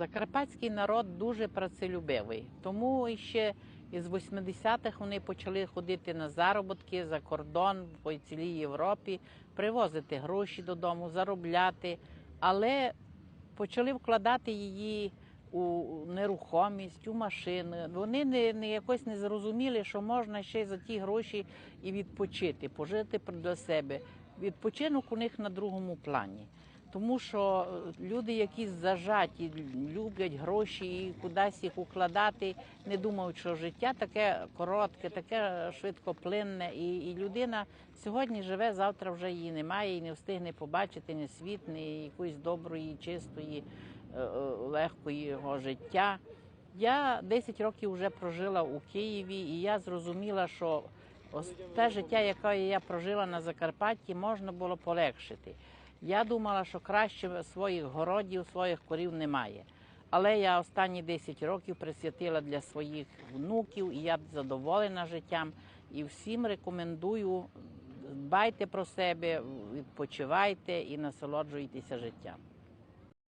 Закарпатський народ дуже працелюбивий, тому ще із 80-х вони почали ходити на заробітки за кордон по цілій Європі, привозити гроші додому, заробляти, але почали вкладати її у нерухомість, у машини. Вони не, не якось не зрозуміли, що можна ще за ті гроші і відпочити, пожити для себе. Відпочинок у них на другому плані. Тому що е, люди, які зажаті, люблять гроші і кудись їх укладати, не думають, що життя таке коротке, таке швидкоплинне, і, і людина сьогодні живе, завтра вже її немає і не встигне побачити ні світ, ні якоїсь доброї, чистої, е, е, легкого життя. Я 10 років вже прожила у Києві, і я зрозуміла, що те життя, яке я прожила на Закарпатті, можна було полегшити. Я думала, що краще своїх городів, своїх корів немає. Але я останні 10 років присвятила для своїх внуків, і я задоволена життям. І всім рекомендую дбайте про себе, відпочивайте і насолоджуйтеся життям.